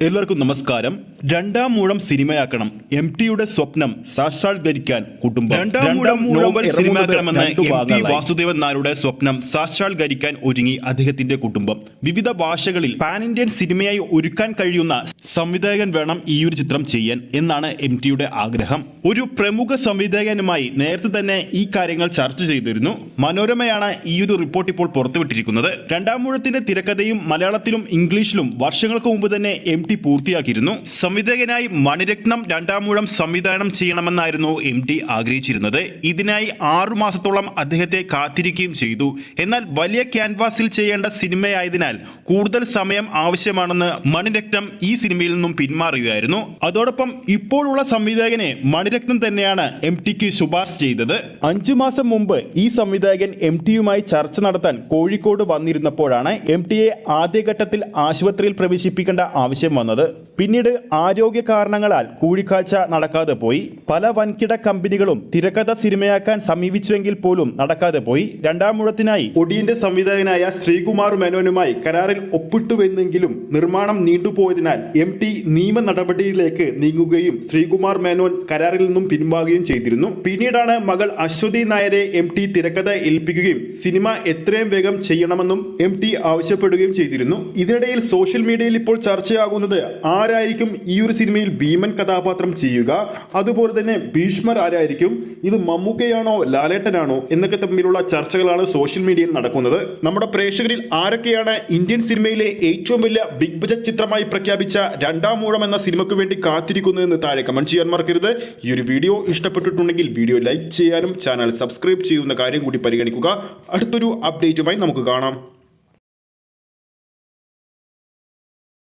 എല്ലാവർക്കും നമസ്കാരം. രണ്ടാം മൂഴം സിനിമയാക്കണം. എം ടിയുടെ സ്വപ്നം സാക്ഷാത്കരിക്കാൻ കുടുംബം രണ്ടാം മൂഴം നോവൽ സിനിമയാക്കണമെന്ന് എം ടി വാസുദേവൻ നായരുടെ സ്വപ്നം സാക്ഷാത്കരിക്കാൻ ഒരുങ്ങി അദ്ദേഹത്തിന്റെ കുടുംബം. വിവിധ ഭാഷകളിൽ പാൻ ഇന്ത്യൻ സിനിമയായി ഒരുക്കാൻ കഴിയുന്ന സംവിധായകൻ വേണം ഈ ഒരു ചിത്രം ചെയ്യാൻ എന്നാണ് എം ടിയുടെ ആഗ്രഹം. ഒരു പ്രമുഖ സംവിധായകനുമായി നേരത്തെ തന്നെ ഈ കാര്യങ്ങൾ ചർച്ച ചെയ്തിരുന്നു. മനോരമയാണ് ഈ ഒരു റിപ്പോർട്ട് ഇപ്പോൾ പുറത്തുവിട്ടിരിക്കുന്നത്. രണ്ടാം മൂഴത്തിന്റെ തിരക്കഥയും മലയാളത്തിലും ഇംഗ്ലീഷിലും വർഷങ്ങൾക്ക് മുമ്പ് തന്നെ എം ടി പൂർത്തിയാക്കിയിരുന്നു. സംവിധായകനായി മണിരത്നം രണ്ടാം മൂഴം സംവിധാനം ചെയ്യണമെന്നായിരുന്നു എം ടി ആഗ്രഹിച്ചിരുന്നത്. ഇതിനായി ആറുമാസത്തോളം അദ്ദേഹത്തെ കാത്തിരിക്കുകയും ചെയ്തു. എന്നാൽ വലിയ ക്യാൻവാസിൽ ചെയ്യേണ്ട സിനിമയായതിനാൽ കൂടുതൽ സമയം ആവശ്യമാണെന്ന് മണിരത്നം ഈ സിനിമയിൽ നിന്നും പിന്മാറുകയായിരുന്നു. അതോടൊപ്പം ഇപ്പോഴുള്ള സംവിധായകനെ മണിരത്നം തന്നെയാണ് എം ടിക്ക് ശുപാർശ ചെയ്തത്. അഞ്ചു മാസം മുമ്പ് ഈ സംവിധായകൻ എം ടിയുമായി ചർച്ച നടത്താൻ കോഴിക്കോട് വന്നിരുന്നപ്പോഴാണ് എം ടിയെ ആദ്യഘട്ടത്തിൽ ആശുപത്രിയിൽ പ്രവേശിപ്പിക്കേണ്ട ആവശ്യം വന്നത്. പിന്നീട് ആരോഗ്യ കാരണങ്ങളാൽ കൂടിക്കാഴ്ച നടക്കാതെ പോയി. പല വൻകിട കമ്പനികളും തിരക്കഥ സിനിമയാക്കാൻ സമീപിച്ചുവെങ്കിൽ പോലും നടക്കാതെ പോയി. രണ്ടാം മുഴത്തിനായി ഒടിയന്റെ സംവിധായകനായ ശ്രീകുമാർ മേനോനുമായി കരാറിൽ ഒപ്പിട്ടുവെന്നെങ്കിലും നിർമ്മാണം നീണ്ടുപോയതിനാൽ എം ടി നിയമ നടപടിയിലേക്ക് നീങ്ങുകയും ശ്രീകുമാർ മേനോൻ കരാറിൽ നിന്നും പിൻവാങ്ങുകയും ചെയ്തിരുന്നു. പിന്നീടാണ് മകൾ അശ്വതി നായരെ എം ടി തിരക്കഥ ഏൽപ്പിക്കുകയും സിനിമ എത്രയും വേഗം ചെയ്യണമെന്നും എം ടി ആവശ്യപ്പെടുകയും ചെയ്തിരുന്നു. ഇതിനിടയിൽ സോഷ്യൽ മീഡിയയിൽ ഇപ്പോൾ ചർച്ചയാകുന്നത് ആരായിരിക്കും ഈ ഒരു സിനിമയിൽ ഭീമൻ കഥാപാത്രം ചെയ്യുക? അതുപോലെ തന്നെ ഭീഷ്മർ ആരായിരിക്കും? ഇത് മമ്മൂക്കയാണോ ലാലേട്ടനാണോ എന്നൊക്കെ തമ്മിലുള്ള ചർച്ചകളാണ് സോഷ്യൽ മീഡിയയിൽ നടക്കുന്നത്. നമ്മുടെ പ്രേക്ഷകരിൽ ആരൊക്കെയാണ് ഇന്ത്യൻ സിനിമയിലെ ഏറ്റവും വലിയ ബിഗ് ബജറ്റ് ചിത്രമായി പ്രഖ്യാപിച്ച രണ്ടാം മൂഴം എന്ന സിനിമയ്ക്ക് വേണ്ടി കാത്തിരിക്കുന്നു എന്ന് താഴെ കമന്റ് ചെയ്യാൻ മറക്കരുത്. ഈ ഒരു വീഡിയോ ഇഷ്ടപ്പെട്ടിട്ടുണ്ടെങ്കിൽ വീഡിയോ ലൈക്ക് ചെയ്യാനും ചാനൽ സബ്സ്ക്രൈബ് ചെയ്യുന്ന കാര്യം കൂടി പരിഗണിക്കുക. അടുത്തൊരു അപ്ഡേറ്റുമായി നമുക്ക് കാണാം.